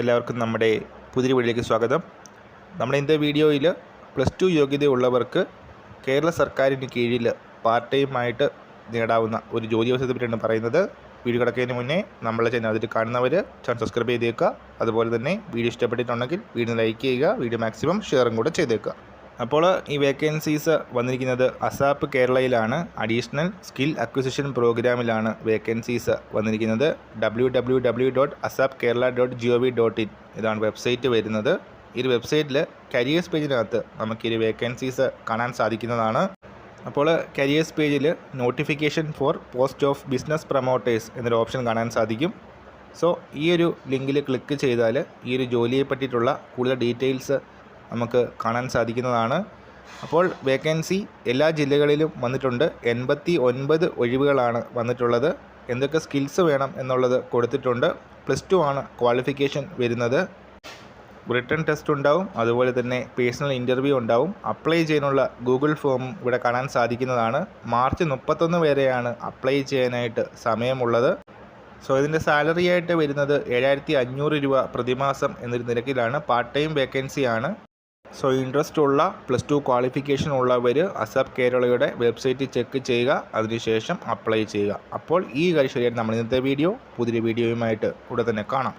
എല്ലാവർക്കും നമ്മുടെ പുതിയ വീഡിയോയിലേക്ക് സ്വാഗതം. നമ്മുടെ ഇന്നത്തെ വീഡിയോയിൽ പ്ലസ് ടു യോഗ്യതയുള്ളവർക്ക് കേരള സർക്കാരിന് കീഴിൽ പാർട്ട് ടൈം ആയിട്ട് നേടാവുന്ന ഒരു ജോലി അവസരത്തെ പറ്റിയാണ് പറയുന്നത്. വീഡിയോ കിടക്കുന്നതിന് മുന്നേ നമ്മളെ ചാനൽ അതിൽ കാണുന്നവർ ചാനൽ സബ്സ്ക്രൈബ് ചെയ്തേക്കുക. അതുപോലെ തന്നെ വീഡിയോ ഇഷ്ടപ്പെട്ടിട്ടുണ്ടെങ്കിൽ വീഡിയോ ലൈക്ക് ചെയ്യുക വീഡിയോ മാക്സിമം ഷെയറും കൂടെ ചെയ്തേക്കുക. അപ്പോൾ ഈ വേക്കൻസീസ് വന്നിരിക്കുന്നത് അസാപ്പ് കേരളയിലാണ്. അഡീഷണൽ സ്കിൽ അക്വിസിഷൻ പ്രോഗ്രാമിലാണ് വേക്കൻസീസ് വന്നിരിക്കുന്നത്. W W W dot ASAP Kerala dot G O V dot in ഇതാണ് വെബ്സൈറ്റ് വരുന്നത്. ഈ വെബ്സൈറ്റിൽ കരിയേഴ്സ് പേജിനകത്ത് നമുക്ക് ഈ വേക്കൻസീസ് കാണാൻ സാധിക്കുന്നതാണ്. അപ്പോൾ കരിയേഴ്സ് പേജിൽ notification for post of business promoters എന്നൊരു ഓപ്ഷൻ കാണാൻ സാധിക്കും. സോ ഈ ഒരു ലിങ്കിൽ ക്ലിക്ക് ചെയ്താൽ ഈ ഒരു ജോലിയെ പറ്റിയിട്ടുള്ള കൂടുതൽ ഡീറ്റെയിൽസ് നമുക്ക് കാണാൻ സാധിക്കുന്നതാണ്. അപ്പോൾ വേക്കൻസി എല്ലാ ജില്ലകളിലും വന്നിട്ടുണ്ട്. എൺപത്തി ഒൻപത് ഒഴിവുകളാണ് വന്നിട്ടുള്ളത്. എന്തൊക്കെ സ്കിൽസ് വേണം എന്നുള്ളത് കൊടുത്തിട്ടുണ്ട്. പ്ലസ് ടു ആണ് ക്വാളിഫിക്കേഷൻ വരുന്നത്. റിട്ടേൺ ടെസ്റ്റ് ഉണ്ടാവും. അതുപോലെ തന്നെ പേഴ്സണൽ ഇന്റർവ്യൂ ഉണ്ടാവും. അപ്ലൈ ചെയ്യാനുള്ള ഗൂഗിൾ ഫോം ഇവിടെ കാണാൻ സാധിക്കുന്നതാണ്. മാർച്ച് മുപ്പത്തൊന്ന് വരെയാണ് അപ്ലൈ ചെയ്യാനായിട്ട് സമയമുള്ളത്. സോ ഇതിന്റെ സാലറി ആയിട്ട് വരുന്നത് ഏഴായിരത്തി അഞ്ഞൂറ് രൂപ പ്രതിമാസം എന്നൊരു നിരക്കിലാണ്. പാർട്ട് ടൈം വേക്കൻസി ആണ്. സോ ഇൻട്രസ്റ്റ് ഉള്ള പ്ലസ് ടു ക്വാളിഫിക്കേഷൻ ഉള്ളവർ അസബ് കേരളയുടെ വെബ്സൈറ്റ് ചെക്ക് ചെയ്യുക. അതിനുശേഷം അപ്ലൈ ചെയ്യുക. അപ്പോൾ ഈ കാര്യം ശരിയായിട്ട് നമ്മൾ ഇന്നത്തെ വീഡിയോ പുതിയ വീഡിയോയുമായിട്ട് ഉടൻ തന്നെ കാണാം.